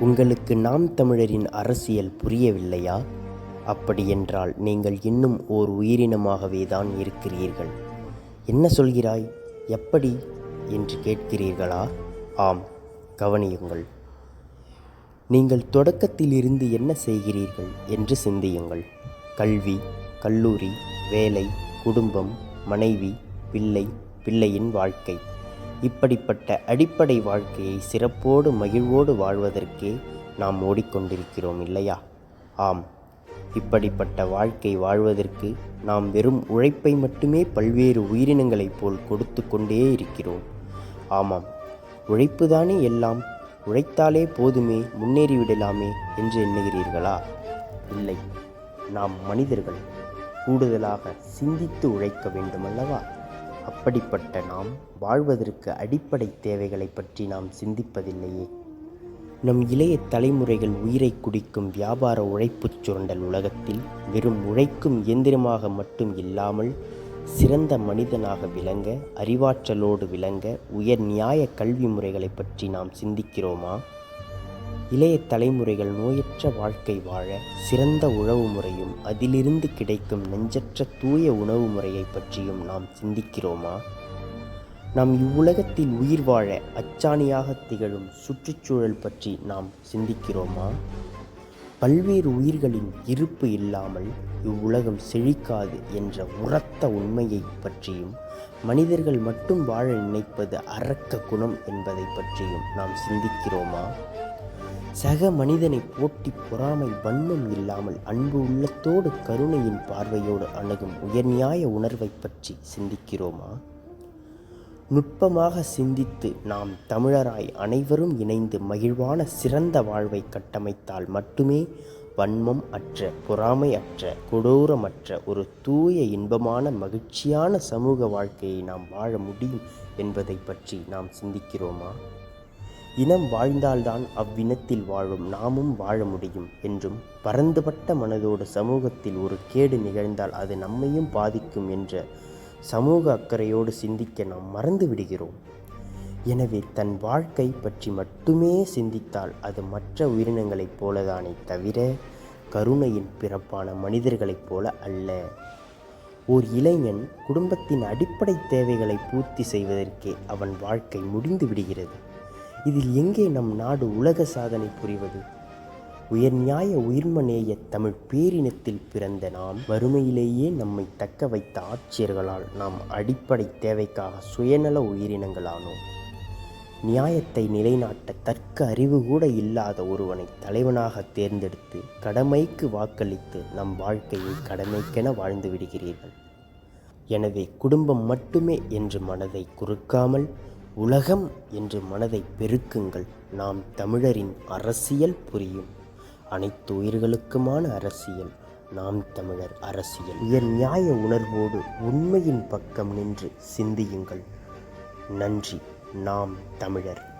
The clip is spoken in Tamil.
உங்களுக்கு நாம் தமிழரின் அரசியல் புரியவில்லையா? அப்படியென்றால் நீங்கள் இன்னும் ஓர் உயிரினமாகவே தான் இருக்கிறீர்கள். என்ன சொல்கிறாய்? எப்படி? என்று கேட்கிறீர்களா? ஆம் கவனியுங்கள். நீங்கள் தொடக்கத்திலிருந்து என்ன செய்கிறீர்கள் என்று சிந்தியுங்கள். கல்வி கல்லூரி வேலை குடும்பம் மனைவி பிள்ளை பிள்ளையின் வாழ்க்கை. இப்படிப்பட்ட அடிப்படை வாழ்க்கையை சிறப்போடு மகிழ்வோடு வாழ்வதற்கே நாம் ஓடிக்கொண்டிருக்கிறோம் இல்லையா? ஆம். இப்படிப்பட்ட வாழ்க்கை வாழ்வதற்கு நாம் வெறும் உழைப்பை மட்டுமே பல்வேறு உயிரினங்களைப் போல் கொடுத்து கொண்டே இருக்கிறோம். ஆமாம். உழைப்புதானே எல்லாம். உழைத்தாலே போதுமே முன்னேறிவிடலாமே என்று எண்ணுகிறீர்களா? இல்லை. நாம் மனிதர்கள். கூடுதலாக சிந்தித்து உழைக்க வேண்டுமல்லவா அப்படிப்பட்ட நாம் வாழ்வதற்கு அடிப்படை தேவைகளை பற்றி நாம் சிந்திப்பதில்லையே. நம் இளைய தலைமுறைகள் உயிரை குடிக்கும் வியாபார உழைப்புச் சுரண்டல் உலகத்தில் வெறும் உழைக்கும் இயந்திரமாக மட்டும் இல்லாமல் சிறந்த மனிதனாக விளங்க அறிவாற்றலோடு விளங்க உயர் நியாய கல்வி முறைகளை பற்றி நாம் சிந்திக்கிறோமா? இளைய தலைமுறைகள் நோயற்ற வாழ்க்கை வாழ சிறந்த உழவு முறையும் அதிலிருந்து கிடைக்கும் நெஞ்சற்ற தூய உணவு முறையை பற்றியும் நாம் சிந்திக்கிறோமா? நாம் இவ்வுலகத்தில் உயிர் வாழ அச்சாணியாக திகழும் சுற்றுச்சூழல் பற்றி நாம் சிந்திக்கிறோமா? பல்வேறு உயிர்களின் இருப்பு இல்லாமல் இவ்வுலகம் செழிக்காது என்ற உரத்த உண்மையை பற்றியும் மனிதர்கள் மட்டும் வாழ நினைப்பது அரக்க குணம் என்பதை பற்றியும் நாம் சிந்திக்கிறோமா? சக மனிதனை போட்டி பொறாமை வன்மம் இல்லாமல் அன்பு உள்ளத்தோடு கருணையின் பார்வையோடு அணுகும் உயர்நியாய உணர்வை பற்றி சிந்திக்கிறோமா? நுட்பமாக சிந்தித்து நாம் தமிழராய் அனைவரும் இணைந்து மகிழ்வான சிறந்த வாழ்வை கட்டமைத்தால் மட்டுமே வன்மம் அற்ற பொறாமை அற்ற கொடூரமற்ற ஒரு தூய இன்பமான மகிழ்ச்சியான சமூக வாழ்க்கையை நாம் வாழ முடியும் என்பதை பற்றி நாம் சிந்திக்கிறோமா? இனம் வாழ்ந்தால்தான் அவ்வினத்தில் வாழும் நாமும் வாழ முடியும் என்றும் பரந்துபட்ட மனதோடு சமூகத்தில் ஒரு கேடு நிகழ்ந்தால் அது நம்மையும் பாதிக்கும் என்ற சமூக அக்கறையோடு சிந்திக்க நாம் மறந்து விடுகிறோம். எனவே தன் வாழ்க்கை பற்றி மட்டுமே சிந்தித்தால் அது மற்ற உயிரினங்களைப் போலதானே தவிர கருணையின் பிறப்பான மனிதர்களைப் போல அல்ல. ஓர் இளைஞன் குடும்பத்தின் அடிப்படை தேவைகளை பூர்த்தி செய்வதற்கே அவன் வாழ்க்கை முடிந்து விடுகிறது. இதில் எங்கே நம் நாடு உலக சாதனை புரிவது? உயர்நியாய உயிர்மநேய தமிழ் பேரினத்தில் பிறந்த நாம் வறுமையிலேயே நம்மை தக்க வைத்த ஆட்சியர்களால் நாம் அடிப்படை தேவைக்காக சுயநல உயிரினங்களானோம். நியாயத்தை நிலைநாட்ட தர்க்க அறிவு கூட இல்லாத ஒருவனை தலைவனாக தேர்ந்தெடுத்து கடமைக்கு வாக்களித்து நம் வாழ்க்கையை கடமைக்கென வாழ்ந்து விடுகிறீர்கள். எனவே குடும்பம் மட்டுமே என்று மனதை குறுக்காமல் உலகம் என்று மனதை பெருக்குங்கள். நாம் தமிழரின் அரசியல் புரியும். அனைத்து உயிர்களுக்குமான அரசியல். நாம் தமிழர் அரசியல். உயர் நியாய உணர்வோடு உண்மையின் பக்கம் நின்று சிந்தியுங்கள். நன்றி. நாம் தமிழர்.